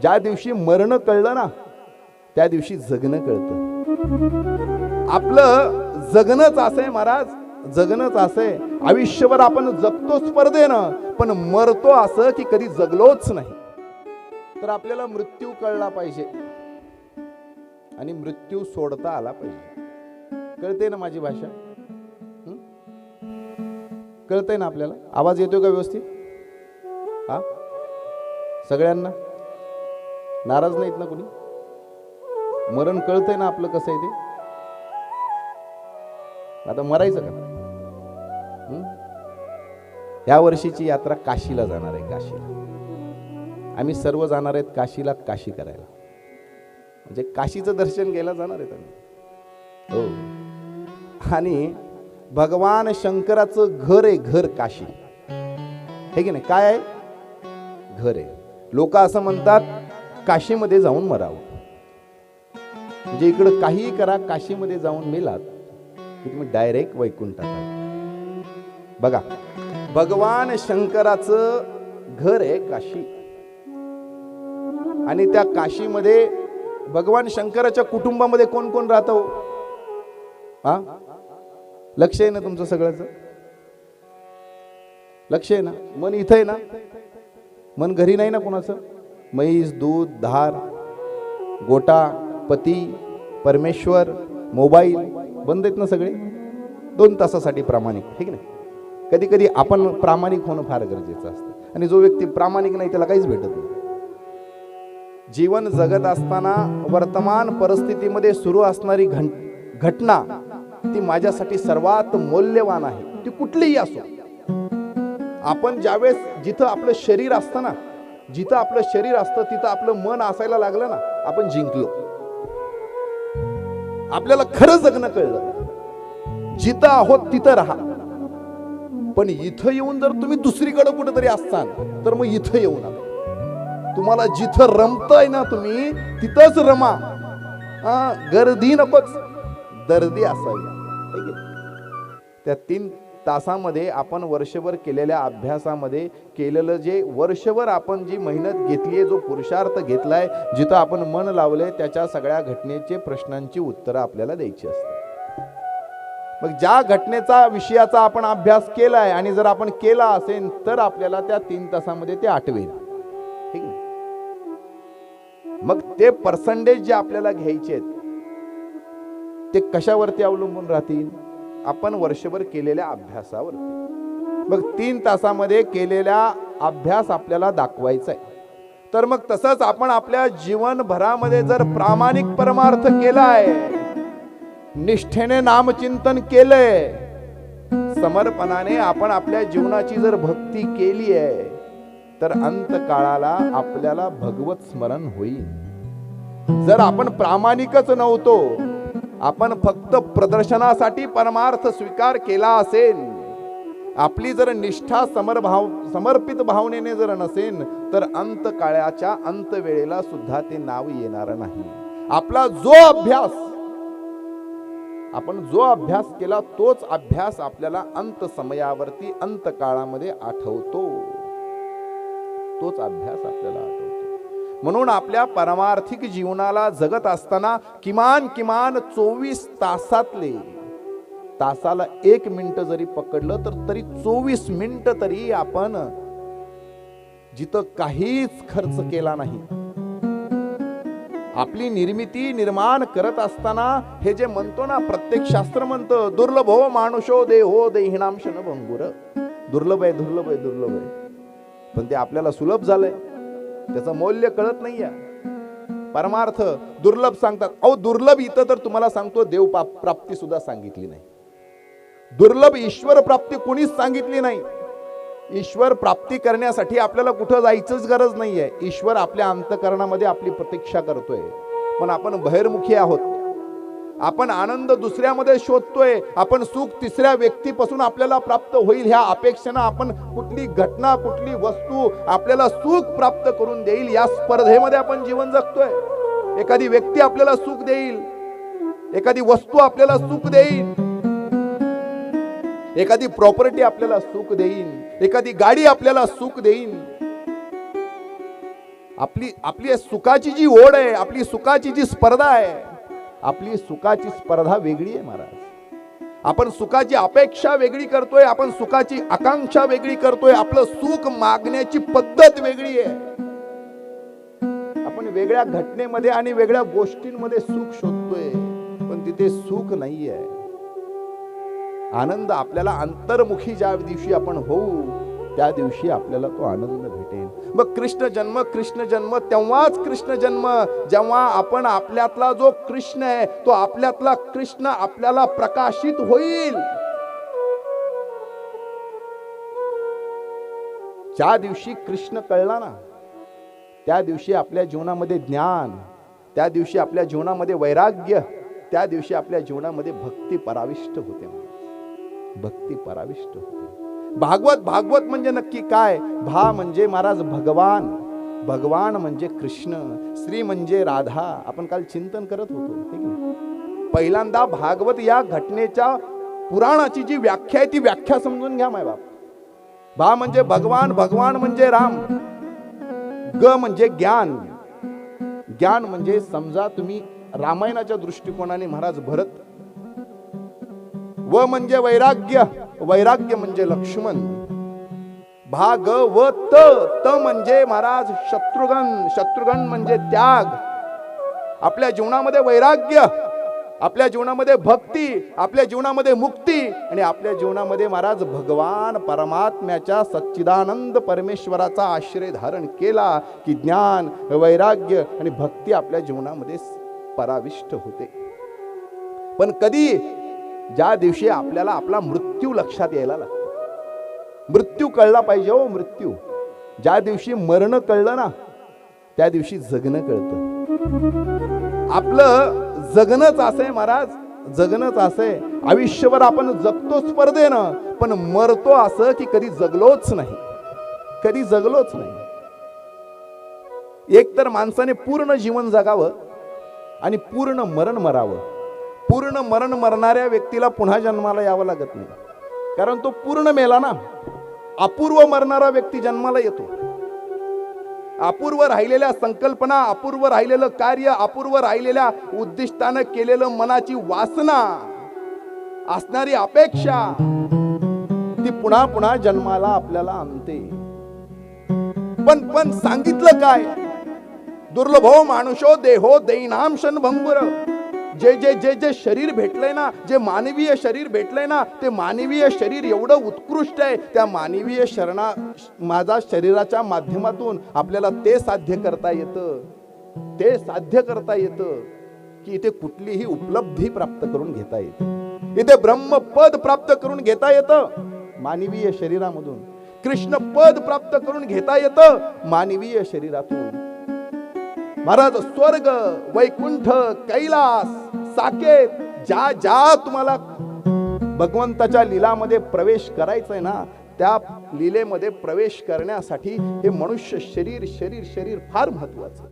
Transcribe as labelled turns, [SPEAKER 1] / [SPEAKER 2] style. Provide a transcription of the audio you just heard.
[SPEAKER 1] ज्या दिवशी मरण कळलं ना त्या दिवशी जगणं कळतं. आपलं जगणंच असं आहे महाराज जगणंच असं आहे. आयुष्यभर आपण जगतो स्पर्धेनं पण मरतो असं की कधी जगलोच नाही. तर आपल्याला मृत्यू कळला पाहिजे. आणि मृत्यू सोडता आला पाहिजे. कळते ना माझी भाषा? हं? कळतंय ना आपल्याला? आवाज येतोय का व्यवस्थित? हा? सगळ्यांना? नाराज नाहीत ना कुणी? मरण कळतंय ना आपलं कसं आहे ते? आता मरायचं का? ह्या या वर्षीची यात्रा काशीला जाणार आहे काशीला. आम्ही सर्व जाणार आहेत काशीला काशी करायला. म्हणजे काशीचं दर्शन घ्यायला जाणार आहेत आम्ही. हो. आणि भगवान शंकराचं घर आहे घर काशी. हे की नाही? काय आहे? घर आहे. लोक असं म्हणतात काशीमध्ये जाऊन मरावं. म्हणजे इकडं काहीही करा काशीमध्ये जाऊन मेलात की तुम्ही डायरेक्ट वैकुंठात बघा भगवान शंकराचं घर आहे काशी. आणि त्या काशीमध्ये भगवान शंकराच्या कुटुंबामध्ये कोण कोण राहतो हो? हा? लक्ष आहे ना तुमचं सगळ्याच? लक्ष आहे ना? मन इथं आहे ना? मन घरी नाही ना कोणाचं? म्हैस दूध धार गोटा पती परमेश्वर मोबाईल बंद आहेत ना सगळे? दोन तासासाठी प्रामाणिक ठीक नाही? कधी कधी आपण प्रामाणिक होणं फार गरजेचं असतं. आणि जो व्यक्ती प्रामाणिक नाही त्याला काहीच भेटत नाही. जीवन जगत असताना वर्तमान परिस्थितीमध्ये सुरू असणारी घं घटना ती माझ्यासाठी सर्वात मौल्यवान आहे. ती कुठलीही असो. आपण ज्यावेळेस जिथं आपलं शरीर असतं ना जिथं आपलं शरीर असतं तिथं आपलं मन असायला लागलं ना आपण जिंकलो. आपल्याला खरं जगणं कळलं. जिथं आहोत तिथं राहा. पण इथं येऊन जर तुम्ही दुसरीकडे कुठेतरी असताल तर मग इथं येऊ नका. तुम्हाला जिथं रमतय ना तुम्ही तिथंच रमा. हा, गर्दी नकोच. दर्दी असावी. की त्या तीन तासामध्ये आपण वर्षभर केलेल्या अभ्यासामध्ये केलेलं जे वर्षभर आपण जी मेहनत घेतली आहे जो पुरुषार्थ घेतलाय जिथं आपण मन लावलंय त्याच्या सगळ्या घटनेचे प्रश्नांची उत्तरं आपल्याला द्यायची असतात. मग ज्या घटनेचा विषयाचा आपण अभ्यास केला आहे आणि जर आपण केला असेल तर आपल्याला त्या तीन तासामध्ये ते आठवेल. ठीक आहे? मग ते पर्सेंटेज जे आपल्याला घ्यायचे आहेत ते कशावरती अवलंबून राहतील? आपण वर्षभर केलेल्या अभ्यासावरती. मग तीन तासामध्ये केलेला अभ्यास आपल्याला दाखवायचा आहे. तर मग तसंच आपण आपल्या जीवनभरामध्ये जर प्रामाणिक परमार्थ केलाय निष्ठेने नामचिंतन केलंय समर्पणाने आपण आपल्या जीवनाची जर भक्ती केली आहे तर अंत काळाला आपल्याला भगवत स्मरण होईल. जर आपण प्रामाणिकच नव्हतो आपण फक्त प्रदर्शनासाठी परमार्थ स्वीकार केला असेल. आपली जर निष्ठा समरभाव समर्पित भावनेने जर नसेल तर अंत काळाच्या अंत वेळेला सुद्धा ते नाव येणार नाही. आपला जो अभ्यास आपण जो अभ्यास केला तोच अभ्यास आपल्याला अंत समयावरती अंत काळामध्ये आठवतो. तोच अभ्यास आपल्याला आठवतो. म्हणून आपल्या परमार्थिक जीवनाला जगत असताना किमान किमान चोवीस तासातले तासाला एक मिनिट जरी पकडलं तर तरी चोवीस मिनिट तरी आपण जिथं काहीच खर्च केला नाही. आपली निर्मिती निर्माण करत असताना हे जे म्हणतो ना प्रत्येक शास्त्र म्हणतं दुर्लभ हो मानुषो देहो देहिणाम शन भंगुर. दुर्लभ आहे दुर्लभ आहे दुर्लभ आहे. पण ते आपल्याला सुलभ झालंय. त्याचं मौल्य कळत नाहीये. परमार्थ दुर्लभ सांगतात. अहो दुर्लभ इथं तर तुम्हाला सांगतो देव प्राप्ती सुद्धा सांगितली नाही. दुर्लभ ईश्वर प्राप्ती कुणीच सांगितली नाही. ईश्वर प्राप्ती करण्यासाठी आपल्याला कुठं जायचंच गरज नाहीये. ईश्वर आपल्या अंतकरणामध्ये आपली प्रतीक्षा करतोय. पण आपण बहिर्मुखी आहोत. आपण आनंद दुसऱ्यामध्ये शोधतोय आपण सुख तिसऱ्या व्यक्तीपासून आपल्याला प्राप्त होईल ह्या अपेक्षेनं आपण कुठली घटना कुठली वस्तू आपल्याला सुख प्राप्त करून देईल या स्पर्धेमध्ये आपण जीवन जगतोय. एखादी व्यक्ती आपल्याला सुख देईल एखादी वस्तू आपल्याला सुख देईल एखादी प्रॉपर्टी आपल्याला सुख देईन एखादी गाडी आपल्याला सुख देईन आपली आपली सुखाची जी ओढ आहे आपली सुखाची जी स्पर्धा आहे आपली सुखाची स्पर्धा वेगळी आहे महाराज. आपण सुखाची अपेक्षा वेगळी करतोय आपण सुखाची आकांक्षा वेगळी करतोय आपलं सुख मागण्याची पद्धत वेगळी आहे. आपण वेगळ्या घटनेमध्ये आणि वेगळ्या गोष्टींमध्ये सुख शोधतोय पण तिथे सुख नाहीये. आनंद आपल्याला अंतर्मुखी ज्या दिवशी आपण होऊ त्या दिवशी आपल्याला तो आनंद भेटेल. मग कृष्ण जन्म कृष्ण जन्म तेव्हाच कृष्ण जन्म. जेव्हा आपण आपल्यातला जो कृष्ण आहे तो आपल्यातला कृष्ण आपल्याला प्रकाशित होईल. ज्या दिवशी कृष्ण कळला ना त्या दिवशी आपल्या जीवनामध्ये ज्ञान त्या दिवशी आपल्या जीवनामध्ये वैराग्य त्या दिवशी आपल्या जीवनामध्ये भक्ती पराविष्ट होते. भक्ती पराविष्ट होते. भागवत भागवत म्हणजे नक्की काय? भा म्हणजे महाराज भगवान. भगवान म्हणजे कृष्ण. श्री म्हणजे राधा. आपण काल चिंतन करत होतो पहिल्यांदा भागवत या घटनेच्या पुराणाची जी व्याख्या आहे ती व्याख्या समजून घ्या माय बाप. भा म्हणजे भगवान भगवान म्हणजे राम. ग म्हणजे ज्ञान. ज्ञान म्हणजे समजा तुम्ही रामायणाच्या दृष्टिकोनाने महाराज भरत. व म्हणजे वैराग्य. वैराग्य म्हणजे लक्ष्मण. भाग व त त म्हणजे महाराज शत्रुघ्न. शत्रुघ्न म्हणजे त्याग. आपल्या जीवनामध्ये वैराग्य आपल्या जीवनामध्ये भक्ती आपल्या जीवनामध्ये मुक्ती आणि आपल्या जीवनामध्ये महाराज भगवान परमात्म्याच्या सच्चिदानंद परमेश्वराचा आश्रय धारण केला की ज्ञान वैराग्य आणि भक्ती आपल्या जीवनामध्ये पराविष्ट होते. पण कधी ज्या दिवशी आपल्याला आपला मृत्यू लक्षात यायला लागतो. मृत्यू कळला पाहिजे हो मृत्यू. ज्या दिवशी मरण कळलं ना त्या दिवशी जगणं कळतं. आपलं जगणंच असे महाराज जगणंच असे आयुष्यभर आपण जगतो स्पर्धेनं पण मरतो असं की कधी जगलोच नाही. कधी जगलोच नाही. एक तर माणसाने पूर्ण जीवन जगावं आणि पूर्ण मरण मरावं. पूर्ण मरण मरणाऱ्या व्यक्तीला पुन्हा जन्माला यावं लागत नाही. कारण तो पूर्ण मेला ना. अपूर्व मरणारा व्यक्ती जन्माला येतो. अपूर्व राहिलेल्या संकल्पना अपूर्व राहिलेलं कार्य अपूर्व राहिलेल्या उद्दिष्टानं केलेलं मनाची वासना असणारी अपेक्षा ती पुन्हा पुन्हा जन्माला आपल्याला आणते. पण पण सांगितलं काय? दुर्लभो मानुषो देहो दैनाम भंगुर जे जे जे जे शरीर भेटलंय ना जे मानवीय शरीर भेटलंय ना ते मानवीय शरीर एवढं उत्कृष्ट आहे. त्या मानवीय शरणा माझा शरीराच्या माध्यमातून आपल्याला ते साध्य करता येतं. ते साध्य करता येतं की इथे कुठलीही उपलब्धी प्राप्त करून घेता येते. इथे ब्रह्मपद प्राप्त करून घेता येतं मानवीय शरीरामधून. कृष्ण पद प्राप्त करून घेता येतं मानवीय शरीरातून. महाराज स्वर्ग वैकुंठ कैलास साकेत ज्या ज्या तुम्हाला भगवंताच्या लीलामध्ये प्रवेश करायचंय ना त्या लीलेमध्ये प्रवेश करण्यासाठी हे मनुष्य शरीर शरीर शरीर फार महत्वाचं.